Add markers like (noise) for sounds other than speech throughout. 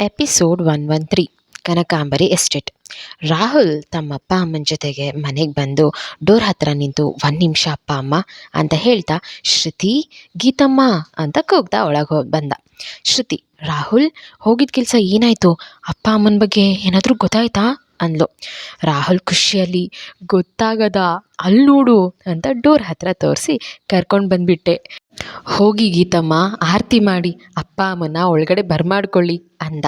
Episode one one three Kanakambari estate. Rahul ತಮ್ಮ ಅಪ್ಪ ಅಮ್ಮನ ಜೊತೆಗೆ ಮನೆಗೆ ಬಂದು ಡೋರ್ ಹತ್ರ ನಿಂತು ಒಂದು ನಿಮಿಷ ಅಪ್ಪ, ಅಮ್ಮ ಅಂತ ಹೇಳ್ತಾ, ಶ್ರುತಿ, ಗೀತಮ್ಮ ಅಂತ ಕೂಗ್ತಾ ಒಳಗೆ ಹೋಗಿ ಬಂದ. ಶ್ರುತಿ, ರಾಹುಲ್ ಹೋಗಿದ್ದ ಕೆಲಸ ಏನಾಯಿತು? ಅಪ್ಪ ಅಮ್ಮನ ಬಗ್ಗೆ ಏನಾದರೂ ಗೊತ್ತಾಯ್ತಾ? ಅಂದ್ಲು. ರಾಹುಲ್ ಖುಷಿಯಲ್ಲಿ, ಗೊತ್ತಾಗದ, ಅಲ್ಲಿ ನೋಡು ಅಂತ ಡೋರ್ ಹತ್ರ ತೋರಿಸಿ ಕರ್ಕೊಂಡು ಬಂದುಬಿಟ್ಟೆ. ಹೋಗಿ ಗೀತಮ್ಮ, ಆರತಿ ಮಾಡಿ, ಅಪ್ಪ, ಅಮ್ಮನ ಒಳಗಡೆ ಬರ್ಮಾಡ್ಕೊಳ್ಳಿ ಅಂದ.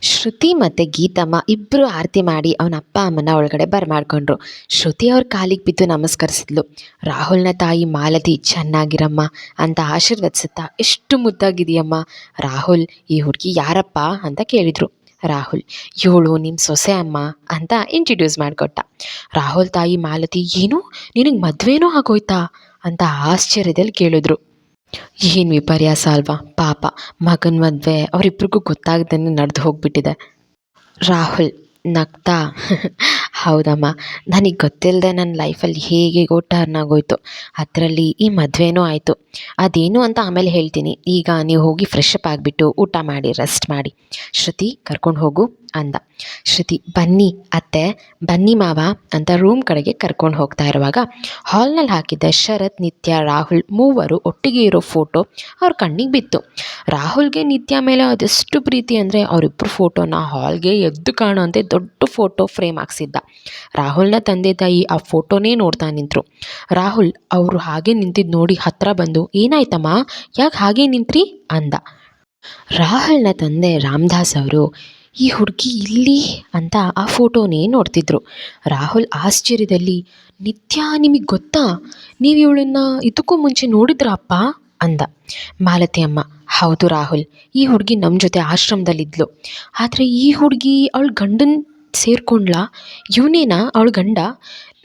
ಶ್ರುತಿ ಮತ್ತು ಗೀತಮ್ಮ ಇಬ್ಬರು ಆರತಿ ಮಾಡಿ ಅವನ ಅಪ್ಪ, ಅಮ್ಮನ ಒಳಗಡೆ ಬರ್ಮಾಡ್ಕೊಂಡ್ರು. ಶ್ರುತಿ ಅವ್ರ ಕಾಲಿಗೆ ಬಿದ್ದು ನಮಸ್ಕರಿಸಿದ್ಲು. ರಾಹುಲ್ನ ತಾಯಿ ಮಾಲತಿ, ಚೆನ್ನಾಗಿರಮ್ಮ ಅಂತ ಆಶೀರ್ವದಿಸುತ್ತಾ, ಎಷ್ಟು ಮುದ್ದಾಗಿದೆಯಮ್ಮ ರಾಹುಲ್, ಈ ಹುಡುಗಿ ಯಾರಪ್ಪ? ಅಂತ ಕೇಳಿದರು. ರಾಹುಲ್, ಇವಳು ನಿಮ್ಮ ಸೊಸೆ ಅಮ್ಮ? ಅಂತ ಇಂಟ್ರಡ್ಯೂಸ್ ಮಾಡಿಕೊಟ್ಟ. ರಾಹುಲ್ ತಾಯಿ ಮಾಲತಿ, ಏನು? ನಿನಗೆ ಮದುವೆನೂ ಆಗೋಯ್ತಾ? ಅಂತ ಆಶ್ಚರ್ಯದಲ್ಲಿ ಕೇಳಿದ್ರು. ಏನು ವಿಪರ್ಯಾಸ ಅಲ್ವಾ? ಪಾಪ, ಮಗನ ಮದುವೆ ಅವರಿಬ್ರಿಗೂ ಗೊತ್ತಾಗ್ದೇ ನಡೆದು ಹೋಗ್ಬಿಟ್ಟಿದೆ. ರಾಹುಲ್, ನಗ್ತಾ? (laughs) ಹೌದಮ್ಮ, ನನಗೆ ಗೊತ್ತಿಲ್ಲದೆ ನನ್ನ ಲೈಫಲ್ಲಿ ಹೇಗೆಗೋ ಟರ್ನ್ ಆಗೋಯ್ತು. ಅದರಲ್ಲಿ ಈ ಮದುವೆನೂ ಆಯಿತು. ಅದೇನು ಅಂತ ಆಮೇಲೆ ಹೇಳ್ತೀನಿ. ಈಗ ನೀವು ಹೋಗಿ ಫ್ರೆಶ್ ಅಪ್ ಆಗಿಬಿಟ್ಟು ಊಟ ಮಾಡಿ ರೆಸ್ಟ್ ಮಾಡಿ. ಶ್ರುತಿ, ಕರ್ಕೊಂಡು ಹೋಗು. ಅಂದ. ಶ್ರುತಿ, ಬನ್ನಿ, ಅತ್ತೆ, ಬನ್ನಿ ಮಾವ ಅಂತ ರೂಮ್ ಕಡೆಗೆ ಕರ್ಕೊಂಡು ಹೋಗ್ತಾ ಇರುವಾಗ ಹಾಲ್ನಲ್ಲಿ ಹಾಕಿದ್ದ ಶರತ್, ನಿತ್ಯ, ರಾಹುಲ್ ಮೂವರು ಒಟ್ಟಿಗೆ ಇರೋ ಫೋಟೋ ಅವ್ರ ಕಣ್ಣಿಗೆ ಬಿತ್ತು. ರಾಹುಲ್ಗೆ ನಿತ್ಯ ಮೇಲೆ ಅದೆಷ್ಟು ಪ್ರೀತಿ ಅಂದರೆ ಅವರಿಬ್ಬರು ಫೋಟೋನ ಹಾಲ್ಗೆ ಎದ್ದು ಕಾಣುವಂತೆ ದೊಡ್ಡ ಫೋಟೋ ಫ್ರೇಮ್ ಹಾಕ್ಸಿದ್ದ. ರಾಹುಲ್ನ ತಂದೆ ತಾಯಿ ಆ ಫೋಟೋನೇ ನೋಡ್ತಾ ನಿಂತರು. ರಾಹುಲ್, ಅವರು ಹಾಗೆ ನಿಂತಿದ್ದು ನೋಡಿ ಹತ್ರ ಬಂದು ಏನಾಯ್ತಮ್ಮ? ಯಾಕೆ ಹಾಗೆ ನಿಂತ್ರಿ? ಅಂದ. ರಾಹುಲ್ನ ತಂದೆ ರಾಮದಾಸ್ ಅವರು ಈ ಹುಡುಗಿ ಇಲ್ಲಿ ಅಂತ ಆ ಫೋಟೋನೇ ನೋಡ್ತಿದ್ರು. ರಾಹುಲ್ ಆಶ್ಚರ್ಯದಲ್ಲಿ, ನಿತ್ಯ, ನಿಮಗೆ ಗೊತ್ತಾ? ನೀವು ಇವಳನ್ನ ಇದಕ್ಕೂ ಮುಂಚೆ ನೋಡಿದ್ರಾ ಅಪ್ಪ ಅಂದ. ಮಾಲತಿ ಅಮ್ಮ, ಹೌದು ರಾಹುಲ್, ಈ ಹುಡುಗಿ ನಮ್ಮ ಜೊತೆ ಆಶ್ರಮದಲ್ಲಿದ್ಲು. ಆದರೆ ಈ ಹುಡುಗಿ ಅವಳ ಗಂಡನ ಸೇರ್ಕೊಂಡ್ಲಾ? ಇವನೇನಾ ಅವಳ ಗಂಡ?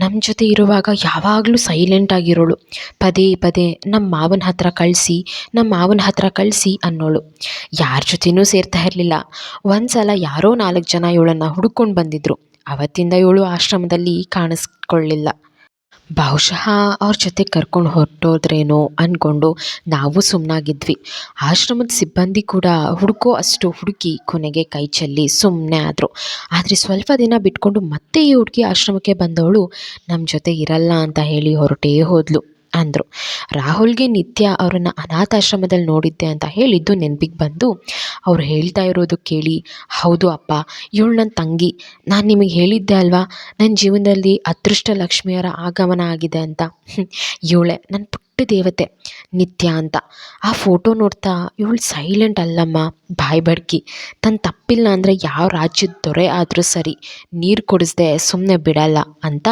ನಮ್ಮ ಜೊತೆ ಇರುವಾಗ ಯಾವಾಗಲೂ ಸೈಲೆಂಟ್ ಆಗಿರೋಳು. ಪದೇ ಪದೇ ನಮ್ಮ ಮಾವನ ಹತ್ರ ಕಳಿಸಿ ನಮ್ಮ ಮಾವನ ಹತ್ರ ಕಳಿಸಿ ಅನ್ನೋಳು. ಯಾರ ಜೊತೆನೂ ಸೇರ್ತಾ ಇರಲಿಲ್ಲ. ಒಂದು ಸಲ ಯಾರೋ ನಾಲ್ಕು ಜನ ಇವಳನ್ನು ಹುಡುಕೊಂಡು ಬಂದಿದ್ದರು ಅವತ್ತಿಂದ ಇವಳು ಆಶ್ರಮದಲ್ಲಿ ಕಾಣಿಸ್ಕೊಳ್ಳಿಲ್ಲ. ಬಹುಶಃ ಅವ್ರ ಜೊತೆ ಕರ್ಕೊಂಡು ಹೊರಟೋದ್ರೇನೋ ಅಂದ್ಕೊಂಡು ನಾವು ಸುಮ್ಮನಾಗಿದ್ವಿ ಆಶ್ರಮದ ಸಿಬ್ಬಂದಿ ಕೂಡ ಹುಡುಕೋ ಅಷ್ಟು ಹುಡುಕಿ ಕೊನೆಗೆ ಕೈ ಚೆಲ್ಲಿ ಸುಮ್ಮನೆ ಆದರು. ಆದರೆ ಸ್ವಲ್ಪ ದಿನ ಬಿಟ್ಕೊಂಡು ಮತ್ತೆ ಈ ಹುಡುಗಿ ಆಶ್ರಮಕ್ಕೆ ಬಂದವಳು ನಮ್ಮ ಜೊತೆ ಇರಲ್ಲ ಅಂತ ಹೇಳಿ ಹೊರಟೇ ಹೋದ್ಲು. ಅಂದರು. ರಾಹುಲ್ಗೆ ನಿತ್ಯ ಅವರನ್ನು ಅನಾಥಾಶ್ರಮದಲ್ಲಿ ನೋಡಿದ್ದೆ ಅಂತ ಹೇಳಿದ್ದು ನೆನಪಿಗೆ ಬಂದು, ಅವ್ರು ಹೇಳ್ತಾ ಇರೋದು ಕೇಳಿ, ಹೌದು ಅಪ್ಪ, ಇವಳು ನನ್ನ ತಂಗಿ. ನಾನು ನಿಮಗೆ ಹೇಳಿದ್ದೆ ಅಲ್ವಾ? ನನ್ನ ಜೀವನದಲ್ಲಿ ಅದೃಷ್ಟ ಲಕ್ಷ್ಮಿಯರ ಆಗಮನ ಆಗಿದೆ ಅಂತ. (laughs) ಇವಳೆ ನನ್ನ ಪುಟ್ಟ ದೇವತೆ, ನಿತ್ಯ ಅಂತ. ಆ ಫೋಟೋ ನೋಡ್ತಾ, ಇವಳು ಸೈಲೆಂಟ್ ಅಲ್ಲಮ್ಮ, ಬಾಯ್ ಬಡ್ಕಿ. ತನ್ನ ತಪ್ಪಿಲ್ಲ ಅಂದರೆ ಯಾವ ರಾಜ್ಯದ ದೊರೆ ಆದರೂ ಸರಿ, ನೀರು ಕುಡಿಸ್ದೆ ಸುಮ್ಮನೆ ಬಿಡಲ್ಲ ಅಂತ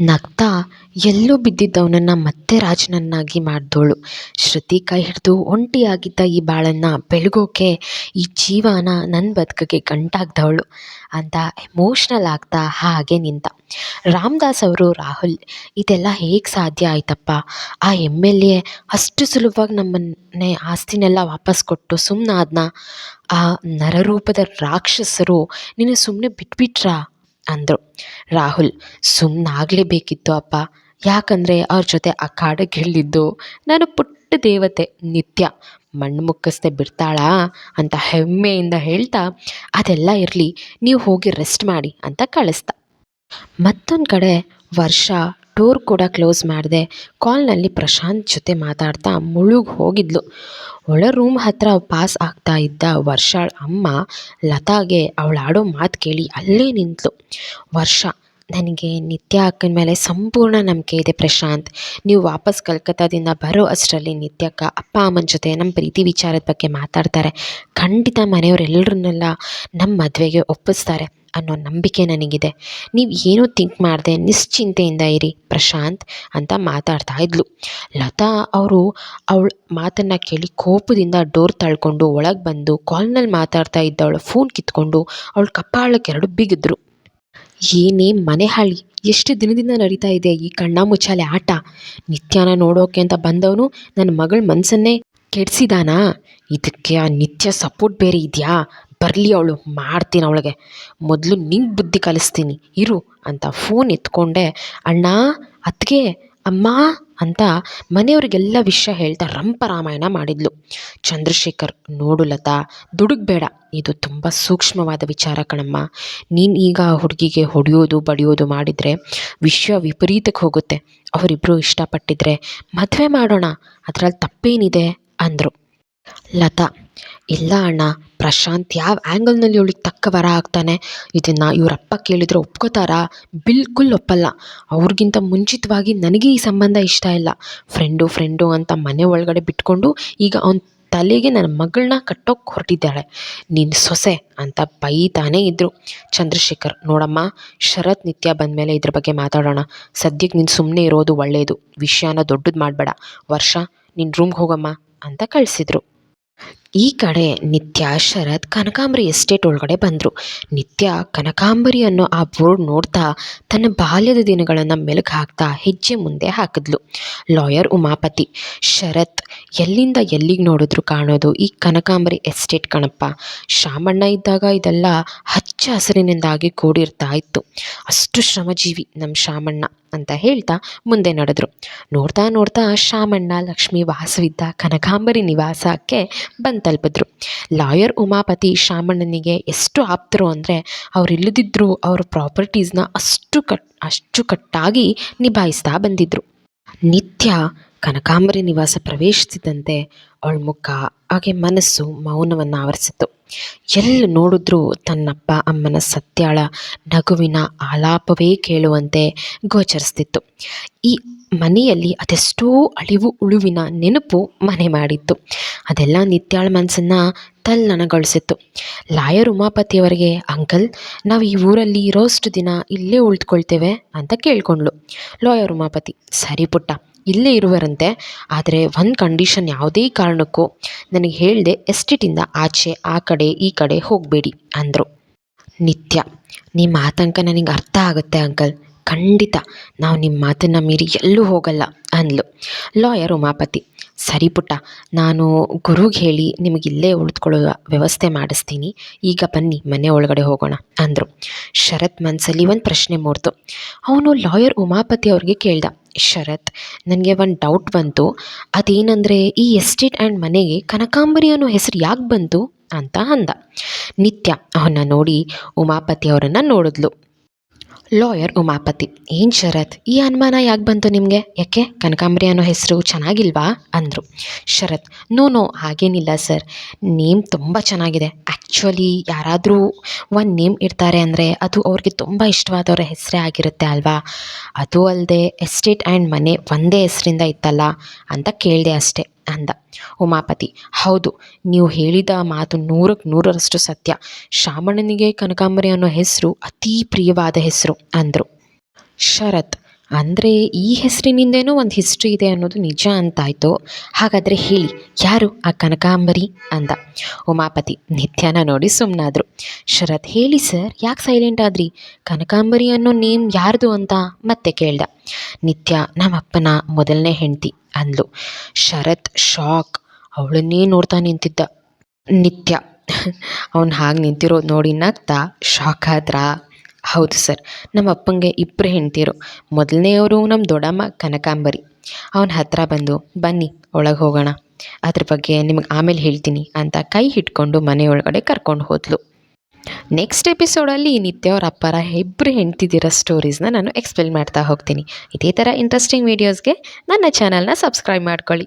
ನಗ್ತಾ ಎಲ್ಲೋ ಬಿದ್ದಿದ್ದವನನ್ನ ಮತ್ತೆ ರಾಜನನ್ನಾಗಿ ಮಾಡಿದವಳು ಶ್ರುತಿ ಕೈ ಹಿಡಿದು ಒಂಟಿಯಾಗಿದ್ದ ಈ ಬಾಳನ್ನು ಬೆಳಗೋಕೆ, ಈ ಜೀವನ ನನ್ನ ಬದುಕಿಗೆ ಗಂಟಾಗ್ದವಳು ಅಂತ ಎಮೋಷ್ನಲ್ ಆಗ್ತಾ ಹಾಗೆ ನಿಂತ. ರಾಮದಾಸ್ ಅವರು, ರಾಹುಲ್, ಇದೆಲ್ಲ ಹೇಗೆ ಸಾಧ್ಯ ಆಯ್ತಪ್ಪ? ಆ ಎಂ ಎಲ್ ಎ ಅಷ್ಟು ಸುಲಭವಾಗಿ ನಮ್ಮನ್ನೇ ಆಸ್ತಿನೆಲ್ಲ ವಾಪಸ್ ಕೊಟ್ಟು ಸುಮ್ಮನಾದ್ನ ಆ ನರರೂಪದ ರಾಕ್ಷಸರು ನಿನ್ನ ಸುಮ್ಮನೆ ಬಿಟ್ಬಿಟ್ರಾ? ಅಂದರು. ರಾಹುಲ್ ಸುಮ್ಮನಾಗಲೇಬೇಕಿತ್ತು ಅಪ್ಪ. ಯಾಕಂದರೆ ಅವ್ರ ಜೊತೆ ಆ ಕಾಡಕ್ಕೆ ನಾನು ಪುಟ್ಟ ದೇವತೆ, ನಿತ್ಯ. ಮಣ್ಣು ಮುಕ್ಕಿಸ್ದೆ ಬಿಡ್ತಾಳಾ ಅಂತ ಹೆಮ್ಮೆಯಿಂದ ಹೇಳ್ತಾ, ಅದೆಲ್ಲ ಇರಲಿ, ನೀವು ಹೋಗಿ ರೆಸ್ಟ್ ಮಾಡಿ ಅಂತ ಕಳಿಸ್ತಾ ಮತ್ತೊಂದು ಕಡೆ ವರ್ಷ ಡೋರ್ ಕೂಡ ಕ್ಲೋಸ್ ಮಾಡಿದೆ. ಕಾಲ್ನಲ್ಲಿ ಪ್ರಶಾಂತ್ ಜೊತೆ ಮಾತಾಡ್ತಾ ಮುಳುಗಿ ಹೋಗಿದ್ಲು. ಒಳ ರೂಮ್ ಹತ್ರ ಪಾಸ್ ಆಗ್ತಾ ಇದ್ದ ವರ್ಷಾಳ ಅಮ್ಮ ಲತಾಗೆ ಅವಳು ಆಡೋ ಮಾತು ಕೇಳಿ ಅಲ್ಲೇ ನಿಂತಳು ವರ್ಷ, ನನಗೆ ನಿತ್ಯ ಅಕ್ಕನ ಮೇಲೆ ಸಂಪೂರ್ಣ ನಂಬಿಕೆ ಇದೆ ಪ್ರಶಾಂತ್. ನೀವು ವಾಪಸ್ ಕಲ್ಕತ್ತಾದಿಂದ ಬರೋ ಅಷ್ಟರಲ್ಲಿ ನಿತ್ಯಕ್ಕ ಅಪ್ಪ, ಅಮ್ಮನ ಜೊತೆ ನಮ್ಮ ಪ್ರೀತಿ ವಿಚಾರದ ಬಗ್ಗೆ ಮಾತಾಡ್ತಾರೆ. ಖಂಡಿತ ಮನೆಯವರೆಲ್ಲರನ್ನೆಲ್ಲ ನಮ್ಮ ಮದುವೆಗೆ ಒಪ್ಪಿಸ್ತಾರೆ. ಅನ್ನೋ ನಂಬಿಕೆ ನನಗಿದೆ. ನೀವು ಏನೂ ಥಿಂಕ್ ಮಾಡದೆ ನಿಶ್ಚಿಂತೆಯಿಂದ ಇರಿ, ಪ್ರಶಾಂತ್ ಅಂತ ಮಾತಾಡ್ತಾ ಇದ್ಲು. ಲತಾ ಅವರು ಅವಳ ಮಾತನ್ನು ಕೇಳಿ ಕೋಪದಿಂದ ಡೋರ್ ತಳ್ಕೊಂಡು ಒಳಗೆ ಬಂದು ಕಾಲ್ನಲ್ಲಿ ಮಾತಾಡ್ತಾ ಇದ್ದವಳ ಫೋನ್ ಕಿತ್ಕೊಂಡು ಅವಳ ಕಪ್ಪಾಳಕ್ಕೆ ಎರಡು ಬಿಗಿದ್ರು. ಏನೇ ಮನೆ ಹಾಳಿ, ಎಷ್ಟು ದಿನದಿಂದ ನಡೀತಾ ಇದೆ ಈ ಕಣ್ಣ ಮುಚ್ಚಾಲೆ ಆಟ? ನಿತ್ಯಾನ ನೋಡೋಕೆ ಅಂತ ಬಂದವನು ನನ್ನ ಮಗಳ ಮನಸ್ಸನ್ನೇ ಕೆಡಿಸಿದಾನಾ? ಇದಕ್ಕೆ ಆ ನಿತ್ಯ ಸಪೋರ್ಟ್ ಬೇರೆ ಇದೆಯಾ? ಬರಲಿ ಅವಳು, ಮಾಡ್ತೀನಿ ಅವಳಿಗೆ. ಮೊದಲು ನಿಂಗೆ ಬುದ್ಧಿ ಕಲಿಸ್ತೀನಿ, ಇರು ಅಂತ ಫೋನ್ ಎತ್ಕೊಂಡೆ. ಅಣ್ಣ, ಅತ್ತಿಗೆ, ಅಮ್ಮ ಅಂತ ಮನೆಯವ್ರಿಗೆಲ್ಲ ವಿಷಯ ಹೇಳ್ತಾ ರಂಪ ರಾಮಾಯಣ ಮಾಡಿದ್ಲು. ಚಂದ್ರಶೇಖರ್, ನೋಡು ಲತಾ ದುಡುಗ್ಬೇಡ ಇದು ತುಂಬ ಸೂಕ್ಷ್ಮವಾದ ವಿಚಾರ ಕಣಮ್ಮ. ನೀನು ಈಗ ಹುಡುಗಿಗೆ ಹೊಡೆಯೋದು, ಬಡಿಯೋದು ಮಾಡಿದರೆ ವಿಷಯ ವಿಪರೀತಕ್ಕೆ ಹೋಗುತ್ತೆ. ಅವರಿಬ್ಬರು ಇಷ್ಟಪಟ್ಟಿದ್ರೆ ಮದುವೆ ಮಾಡೋಣ. ಅದರಲ್ಲಿ ತಪ್ಪೇನಿದೆ? ಅಂದರು. ಲತಾ, ಇಲ್ಲ ಅಣ್ಣ, ಪ್ರಶಾಂತ್ ಯಾವ ಆ್ಯಂಗಲ್ನಲ್ಲಿ ಇವಳಿಗೆ ತಕ್ಕ ವರ ಆಗ್ತಾನೆ? ಇದನ್ನು ಇವರಪ್ಪ ಕೇಳಿದರೆ ಒಪ್ಕೋತಾರಾ? ಬಿಲ್ಕುಲ್ ಒಪ್ಪಲ್ಲ. ಅವ್ರಿಗಿಂತ ಮುಂಚಿತವಾಗಿ ನನಗೆ ಈ ಸಂಬಂಧ ಇಷ್ಟ ಇಲ್ಲ. ಫ್ರೆಂಡು ಫ್ರೆಂಡು ಅಂತ ಮನೆ ಒಳಗಡೆ ಬಿಟ್ಕೊಂಡು ಈಗ ಅವ್ನ ತಲೆಗೆ ನನ್ನ ಮಗಳನ್ನ ಕಟ್ಟೋಕ್ಕೆ ಹೊರಟಿದ್ದಾಳೆ. ನೀನು ಸೊಸೆ ಅಂತ ಬೈತಾನೇ ಇದ್ದರು ಚಂದ್ರಶೇಖರ್, ನೋಡಮ್ಮ, ಶರತ್, ನಿತ್ಯ ಬಂದಮೇಲೆ ಇದ್ರ ಬಗ್ಗೆ ಮಾತಾಡೋಣ. ಸದ್ಯಕ್ಕೆ ನೀನು ಸುಮ್ಮನೆ ಇರೋದು ಒಳ್ಳೆಯದು ವಿಷಯನ ದೊಡ್ಡದು ಮಾಡಬೇಡ. ವರ್ಷ ನಿನ್ನ ರೂಮ್ಗೆ ಹೋಗಮ್ಮ. ಅಂತ ಕಳಿಸಿದ್ರು. ಈ ಕಡೆ ನಿತ್ಯ ಶರತ್ ಕನಕಾಂಬರಿ ಎಸ್ಟೇಟ್ ಒಳಗಡೆ ಬಂದರು. ನಿತ್ಯ ಕನಕಾಂಬರಿ ಅನ್ನೋ ಆ ಬೋರ್ಡ್ ನೋಡ್ತಾ ತನ್ನ ಬಾಲ್ಯದ ದಿನಗಳನ್ನು ಮೆಲುಕು ಹಾಕ್ತಾ ಹೆಜ್ಜೆ ಮುಂದೆ ಹಾಕಿದ್ಲು. ಲಾಯರ್ ಉಮಾಪತಿ, ಶರತ್, ಎಲ್ಲಿಂದ ಎಲ್ಲಿಗೆ ನೋಡಿದ್ರು ಕಾಣೋದು ಈ ಕನಕಾಂಬರಿ ಎಸ್ಟೇಟ್ ಕಣಪ್ಪ? ಶಾಮಣ್ಣ ಇದ್ದಾಗ ಇದೆಲ್ಲ ಹಚ್ಚ ಹಸಿರಿನಿಂದಾಗಿ ಕೂಡಿರ್ತಾ ಇತ್ತು. ಅಷ್ಟು ಶ್ರಮಜೀವಿ ನಮ್ಮ ಶಾಮಣ್ಣ, ಅಂತ ಹೇಳ್ತಾ ಮುಂದೆ ನಡೆದ್ರು. ನೋಡ್ತಾ ನೋಡ್ತಾ ಶಾಮಣ್ಣ, ಲಕ್ಷ್ಮಿ ವಾಸವಿದ್ದ ಕನಕಾಂಬರಿ ನಿವಾಸಕ್ಕೆ ಬಂದು ತಲುಪಿದ್ರು. ಲಾಯರ್ ಉಮಾಪತಿ ಶಾಮಣ್ಣನಿಗೆ ಎಷ್ಟು ಆಪ್ತರು ಅಂದರೆ ಅವ್ರು ಇಲ್ಲದಿದ್ದರೂ ಅವ್ರ ಪ್ರಾಪರ್ಟೀಸ್ನ ಅಷ್ಟು ಕಟ್ ಅಚ್ಚುಕಟ್ಟಾಗಿ ನಿಭಾಯಿಸ್ತಾ ಬಂದಿದ್ರು. ನಿತ್ಯ ಕನಕಾಂಬರಿ ನಿವಾಸ ಪ್ರವೇಶಿಸಿದಂತೆ ಅವಳ ಮುಖ ಹಾಗೆ ಮನಸ್ಸು ಮೌನವನ್ನು ಆವರಿಸಿತು ಎಲ್ಲಿ ನೋಡಿದ್ರೂ ತನ್ನಪ್ಪ, ಅಮ್ಮನ ಸತ್ಯಾಳ ನಗುವಿನ ಆಲಾಪವೇ ಕೇಳುವಂತೆ ಗೋಚರಿಸ್ತಿತ್ತು. ಈ ಮನೆಯಲ್ಲಿ ಅದೆಷ್ಟೋ ಅಳಿವು, ಉಳುವಿನ ನೆನಪು ಮನೆ ಮಾಡಿತ್ತು. ಅದೆಲ್ಲ ನಿತ್ಯಾಳ ಮನಸ್ಸನ್ನು ತಲ್ಲಣಗೊಳಿಸಿತ್ತು ಲಾಯರ್ ಉಮಾಪತಿಯವರಿಗೆ, ಅಂಕಲ್, ನಾವು ಈ ಊರಲ್ಲಿ ಇರೋಷ್ಟು ದಿನ ಇಲ್ಲೇ ಉಳಿದುಕೊಳ್ತೇವೆ ಅಂತ ಕೇಳ್ಕೊಂಡ್ಳು ಲಾಯರ್ ಉಮಾಪತಿ. ಸರಿ ಪುಟ್ಟ, ಇಲ್ಲೇ ಇರುವರಂತೆ. ಆದರೆ ಒಂದು ಕಂಡೀಷನ್ ಯಾವುದೇ ಕಾರಣಕ್ಕೂ ನನಗೆ ಹೇಳಿದೆ ಎಸ್ಟೇಟಿಂದ ಆಚೆ, ಆ ಕಡೆ, ಈ ಕಡೆ ಹೋಗಬೇಡಿ ಅಂದರು. ನಿತ್ಯ ನಿಮ್ಮ ಆತಂಕ ನನಗೆ ಅರ್ಥ ಆಗುತ್ತೆ, ಅಂಕಲ್. ಖಂಡಿತ, ನಾವು ನಿಮ್ಮ ಮಾತನ್ನು ಮೀರಿ ಎಲ್ಲೂ ಹೋಗಲ್ಲ ಅಂದ್ಲು ಲಾಯರ್ ಉಮಾಪತಿ. ಸರಿ ಪುಟ್ಟ, ನಾನು ಗುರುಗೆ ಹೇಳಿ ನಿಮಗೆ ಇಲ್ಲೇ ಉಳಿದುಕೊಳ್ಳೋ ವ್ಯವಸ್ಥೆ ಮಾಡಿಸ್ತೀನಿ. ಈಗ ಬನ್ನಿ, ಮನೆ ಒಳಗಡೆ ಹೋಗೋಣ, ಅಂದರು. ಶರತ್ ಮನಸ್ಸಲ್ಲಿ ಒಂದು ಪ್ರಶ್ನೆ ಮೂಡ್ತು. ಅವನು ಲಾಯರ್ ಉಮಾಪತಿ ಅವ್ರಿಗೆ ಕೇಳ್ದ, ಶರತ್, ನನಗೆ ಒಂದು ಡೌಟ್ ಬಂತು. ಅದೇನಂದರೆ, ಈ ಎಸ್ಟೇಟ್ ಆ್ಯಂಡ್ ಮನೆಗೆ ಕನಕಾಂಬರಿ ಅನ್ನೋ ಹೆಸರು ಯಾಕೆ ಬಂತು? ಅಂತ ಅಂದ. ನಿತ್ಯ ಅವನ್ನ ನೋಡಿ ಉಮಾಪತಿ ಅವರನ್ನು ನೋಡಿದ್ಲು. ಲಾಯರ್ ಉಮಾಪತಿ. ಏನು ಶರತ್? ಈ ಅನುಮಾನ ಯಾಕೆ ಬಂತು ನಿಮಗೆ? ಯಾಕೆ? ಕನಕಾಂಬರಿ ಅನ್ನೋ ಹೆಸರು ಚೆನ್ನಾಗಿಲ್ವಾ? ಅಂದರು. ಶರತ್, ನೋ ನೋ, ಹಾಗೇನಿಲ್ಲ ಸರ್. ನೇಮ್ ತುಂಬ ಚೆನ್ನಾಗಿದೆ. ಆ್ಯಕ್ಚುಲಿ ಯಾರಾದರೂ ಒಂದು ನೇಮ್ ಇಡ್ತಾರೆ ಅಂದರೆ ಅದು ಅವ್ರಿಗೆ ತುಂಬ ಇಷ್ಟವಾದವರ ಹೆಸರೇ ಆಗಿರುತ್ತೆ ಅಲ್ವಾ? ಅದು ಅಲ್ಲದೆ ಎಸ್ಟೇಟ್ ಆ್ಯಂಡ್ ಮನೆ ಒಂದೇ ಹೆಸರಿಂದ ಇತ್ತಲ್ಲ? ಅಂತ ಕೇಳಿದೆ ಅಷ್ಟೇ. ಅಂದ. ಉಮಾಪತಿ, ಹೌದು, ನೀವು ಹೇಳಿದ ಮಾತು ನೂರಕ್ಕೆ ನೂರರಷ್ಟು ಸತ್ಯ. ಶಾಮಣ್ಣನಿಗೆ ಕನಕಾಂಬರಿ ಅನ್ನೋ ಹೆಸರು ಅತೀ ಪ್ರಿಯವಾದ ಹೆಸರು, ಅಂದರು. ಶರತ್ ಅಂದರೆ ಈ ಹೆಸರಿನಿಂದೇನೂ ಒಂದು ಹಿಸ್ಟ್ರಿ ಇದೆ ಅನ್ನೋದು ನಿಜ ಅಂತಾಯಿತು. ಹಾಗಾದರೆ ಹೇಳಿ, ಯಾರು ಆ ಕನಕಾಂಬರಿ ಅಂದ? ಉಮಾಪತಿ ನಿತ್ಯನ ನೋಡಿ ಸುಮ್ಮನಾದರು ಶರತ್ ಹೇಳಿ, ಸರ್, ಯಾಕೆ ಸೈಲೆಂಟ್ ಆದ್ರಿ? ಕನಕಾಂಬರಿ ಅನ್ನೋ ನೇಮ್ ಯಾರ್ದು ಅಂತ ಮತ್ತೆ ಕೇಳ್ದ. ನಿತ್ಯ, ನಮ್ಮಪ್ಪನ ಮೊದಲನೇ ಹೆಂಡತಿ ಅಂದ್ಲು. ಶರತ್ ಶಾಕ್ ಅವಳನ್ನೇ ನೋಡ್ತಾ ನಿಂತಿದ್ದ. ನಿತ್ಯ, ಅವ್ನು ಹಾಗೆ ನಿಂತಿರೋದು ನೋಡಿ ನಗ್ತಾ ಶಾಕ್ ಆದ್ರಾ? ಹೌದು ಸರ್. ನಮ್ಮ ಅಪ್ಪಂಗೆ ಇಬ್ಬರು ಹೆಂಡ್ತಿರು ಮೊದಲನೆಯವರು ನಮ್ಮ ದೊಡ್ಡಮ್ಮ ಕನಕಾಂಬರಿ. ಅವನ ಹತ್ರ ಬಂದು, ಬನ್ನಿ, ಒಳಗೆ ಹೋಗೋಣ. ಅದ್ರ ಬಗ್ಗೆ ನಿಮಗೆ ಆಮೇಲೆ ಹೇಳ್ತೀನಿ ಅಂತ ಕೈ ಹಿಡ್ಕೊಂಡು ಮನೆ ಒಳಗಡೆ ಕರ್ಕೊಂಡು ಹೋದ್ಲು. ನೆಕ್ಸ್ಟ್ ಎಪಿಸೋಡಲ್ಲಿ ನಿತ್ಯ ಅವ್ರ ಅಪ್ಪರ ಇಬ್ಬರು ಹೆಂಡ್ತಿದ್ದೀರ ಸ್ಟೋರೀಸ್ನ ನಾನು ಎಕ್ಸ್ಪ್ಲೇನ್ ಮಾಡ್ತಾ ಹೋಗ್ತೀನಿ. ಇದೇ ಥರ ಇಂಟ್ರೆಸ್ಟಿಂಗ್ ವೀಡಿಯೋಸ್ಗೆ ನನ್ನ ಚಾನಲ್ನ ಸಬ್ಸ್ಕ್ರೈಬ್ ಮಾಡ್ಕೊಳ್ಳಿ.